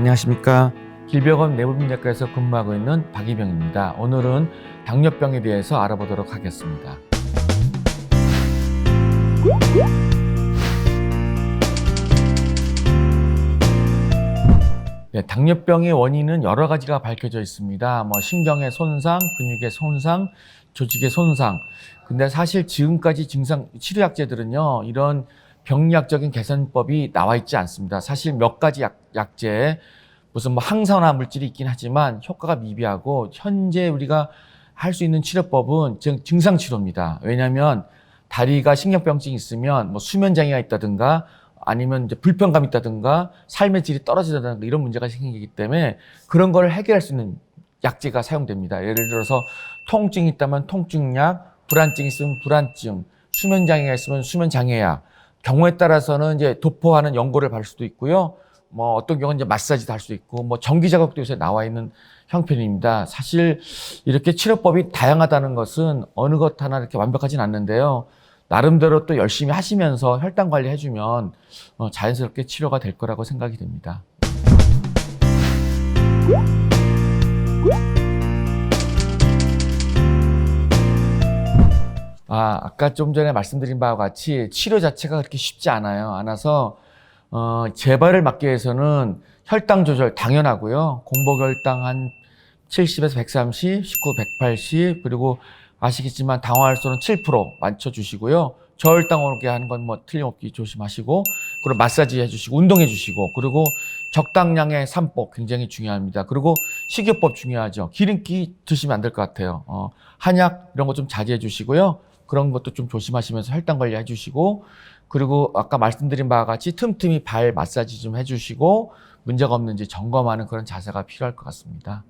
안녕하십니까. 길병원 내부분야과에서 근무하고 있는 박이병입니다. 오늘은 당뇨병에 대해서 알아보도록 하겠습니다. 네, 당뇨병의 원인은 여러 가지가 밝혀져 있습니다. 뭐 신경의 손상, 근육의 손상, 조직의 손상. 근데 사실 지금까지 증상 치료약제들은요 이런 병리학적인 개선법이 나와 있지 않습니다. 사실 몇 가지 약, 약제 무슨 뭐 항산화 물질이 있긴 하지만 효과가 미비하고 현재 우리가 할 수 있는 치료법은 증- 증상 치료입니다. 왜냐하면 다리가 신경병증이 있으면 뭐 수면 장애가 있다든가 아니면 이제 불편감 이 있다든가 삶의 질이 떨어지다든가 이런 문제가 생기기 때문에 그런 걸 해결할 수 있는 약제가 사용됩니다. 예를 들어서 통증이 있다면 통증약, 불안증이 있으면 불안증, 수면 장애가 있으면 수면 장애약, 경우에 따라서는 이제 도포하는 연고를 바를 수도 있고요. 뭐 어떤 경우는 이제 마사지도 할수 있고 뭐 전기 작업도 요새 나와 있는 형편입니다. 사실 이렇게 치료법이 다양하다는 것은 어느 것 하나 이렇게 완벽하진 않는데요. 나름대로 또 열심히 하시면서 혈당 관리 해주면 어, 자연스럽게 치료가 될 거라고 생각이 됩니다. 아, 아까 좀 전에 말씀드린 바와 같이 치료 자체가 그렇게 쉽지 않아요. 않아서 어, 재발을 막기 위해서는 혈당 조절 당연하고요. 공복 혈당 한 70에서 130, 19, 180 그리고 아시겠지만 당화활소는 7% 맞춰 주시고요. 저혈당 오게 하는 건 뭐 틀림없기 조심하시고 그리고 마사지 해주시고 운동해 주시고 그리고 적당량의 삼복 굉장히 중요합니다. 그리고 식이요법 중요하죠. 기름기 드시면 안 될 것 같아요. 어, 한약 이런 거 좀 자제해 주시고요. 그런 것도 좀 조심하시면서 혈당 관리 해주시고 그리고 아까 말씀드린 바와 같이 틈틈이 발 마사지 좀 해주시고 문제가 없는지 점검하는 그런 자세가 필요할 것 같습니다.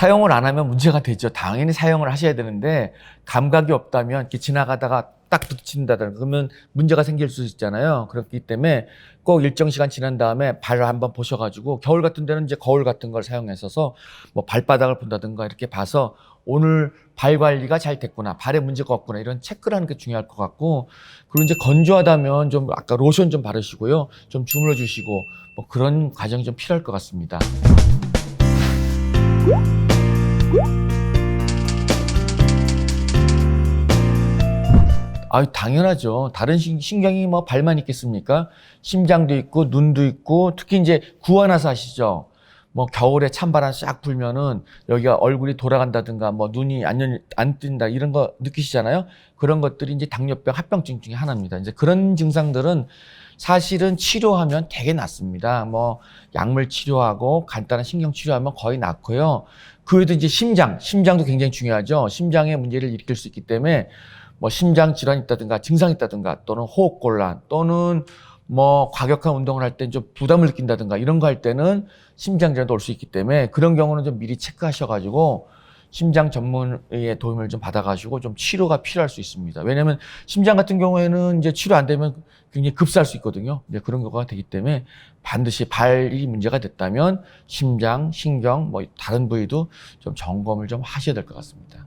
사용을 안 하면 문제가 되죠. 당연히 사용을 하셔야 되는데 감각이 없다면 이렇게 지나가다가 딱 부딪힌다든가 그러면 문제가 생길 수 있잖아요. 그렇기 때문에 꼭 일정 시간 지난 다음에 발을 한번 보셔가지고 겨울 같은 데는 이제 거울 같은 걸 사용해서서 뭐 발바닥을 본다든가 이렇게 봐서 오늘 발 관리가 잘 됐구나, 발에 문제가 없구나 이런 체크를 하는 게 중요할 것 같고 그리고 이제 건조하다면 좀 아까 로션 좀 바르시고요, 좀 주물러 주시고 뭐 그런 과정이 좀 필요할 것 같습니다. 아유, 당연하죠. 다른 신- 신경이 뭐 발만 있겠습니까? 심장도 있고, 눈도 있고, 특히 이제 구안화사 아시죠? 뭐 겨울에 찬바람 싹 불면은 여기가 얼굴이 돌아간다든가 뭐 눈이 안, 열- 안 뜬다 이런 거 느끼시잖아요. 그런 것들이 이제 당뇨병, 합병증 중에 하나입니다. 이제 그런 증상들은 사실은 치료하면 되게 낫습니다. 뭐 약물 치료하고 간단한 신경 치료하면 거의 낫고요. 그 외에도 이제 심장, 심장도 굉장히 중요하죠. 심장에 문제를 일으킬 수 있기 때문에 뭐 심장 질환이 있다든가 증상이 있다든가 또는 호흡 곤란 또는 뭐 과격한 운동을 할때좀 부담을 느낀다든가 이런 거 할 때는 심장 질환도 올 수 있기 때문에 그런 경우는 좀 미리 체크하셔가지고 심장 전문의의 도움을 좀 받아가지고 좀 치료가 필요할 수 있습니다. 왜냐하면 심장 같은 경우에는 이제 치료 안 되면 굉장히 급사할 수 있거든요. 이제 그런 경우가 되기 때문에 반드시 발이 문제가 됐다면 심장, 신경, 뭐 다른 부위도 좀 점검을 좀 하셔야 될 것 같습니다.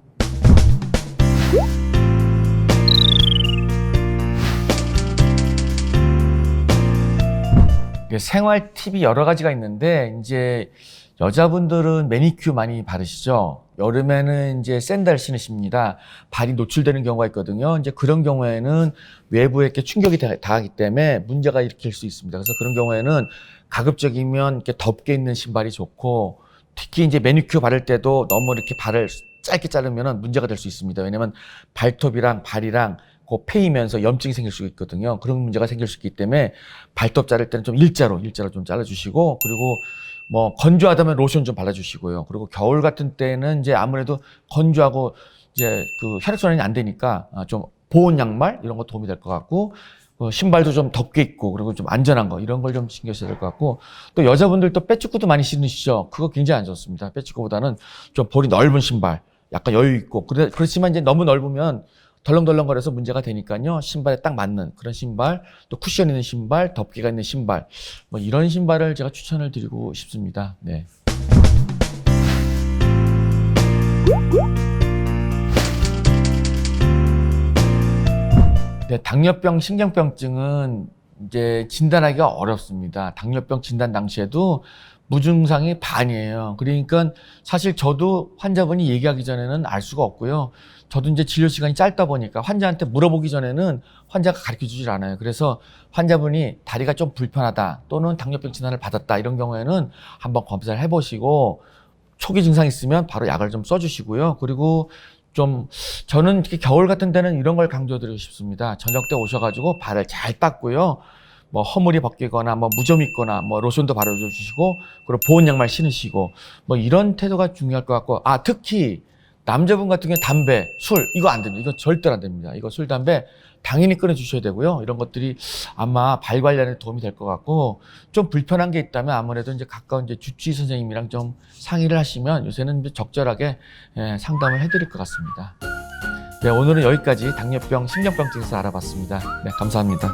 생활 팁이 여러 가지가 있는데 이제 여자분들은 매니큐 많이 바르시죠. 여름에는 이제 샌들 신으십니다. 발이 노출되는 경우가 있거든요. 이제 그런 경우에는 외부에 이렇게 충격이 다- 닿기 때문에 문제가 일으킬 수 있습니다. 그래서 그런 경우에는 가급적이면 이렇게 덮개 있는 신발이 좋고 특히 이제 매니큐어 바를 때도 너무 이렇게 발을 짧게 자르면 문제가 될 수 있습니다. 왜냐면 발톱이랑 발이랑 그 패이면서 염증이 생길 수 있거든요. 그런 문제가 생길 수 있기 때문에 발톱 자를 때는 좀 일자로 일자로 좀 잘라주시고 그리고 뭐 건조하다면 로션 좀 발라주시고요. 그리고 겨울 같은 때는 이제 아무래도 건조하고 이제 그 혈액순환이 안 되니까 아, 좀 보온 양말 이런 거 도움이 될 것 같고 어, 신발도 좀 덮개 있고 그리고 좀 안전한 거 이런 걸 좀 신경 써야 될 것 같고 또 여자분들 또 빼축구도 많이 신으시죠. 그거 굉장히 안 좋습니다. 빼축구보다는 좀 볼이 넓은 신발, 약간 여유 있고 그래, 그렇지만 이제 너무 넓으면 덜렁덜렁거려서 문제가 되니까요. 신발에 딱 맞는 그런 신발, 또 쿠션 있는 신발, 덮개가 있는 신발, 뭐 이런 신발을 제가 추천을 드리고 싶습니다. 네. 네, 당뇨병, 신경병증은 이제 진단하기가 어렵습니다. 당뇨병 진단 당시에도 무증상이 반이에요. 그러니까 사실 저도 환자분이 얘기하기 전에는 알 수가 없고요. 저도 이제 진료 시간이 짧다 보니까 환자한테 물어보기 전에는 환자가 가르쳐 주질 않아요. 그래서 환자분이 다리가 좀 불편하다 또는 당뇨병 진단을 받았다 이런 경우에는 한번 검사를 해보시고 초기 증상 있으면 바로 약을 좀 써주시고요. 그리고 좀 저는 특히 겨울 같은 데는 이런 걸 강조드리고 싶습니다. 저녁 때 오셔가지고 발을 잘 닦고요. 뭐 허물이 벗기거나 뭐 무좀 있거나 뭐 로션도 바르쳐 주시고 그리고 보온 양말 신으시고 뭐 이런 태도가 중요할 것 같고 아 특히 남자분 같은 경우에 담배, 술 이거 안 됩니다. 이거 절대로 안 됩니다. 이거 술, 담배 당연히 끊어 주셔야 되고요. 이런 것들이 아마 발 관련에 도움이 될 것 같고 좀 불편한 게 있다면 아무래도 이제 가까운 이제 주치의 선생님이랑 좀 상의를 하시면 요새는 적절하게 예, 상담을 해드릴 것 같습니다. 네, 오늘은 여기까지 당뇨병, 신경병증에서 알아봤습니다. 네, 감사합니다.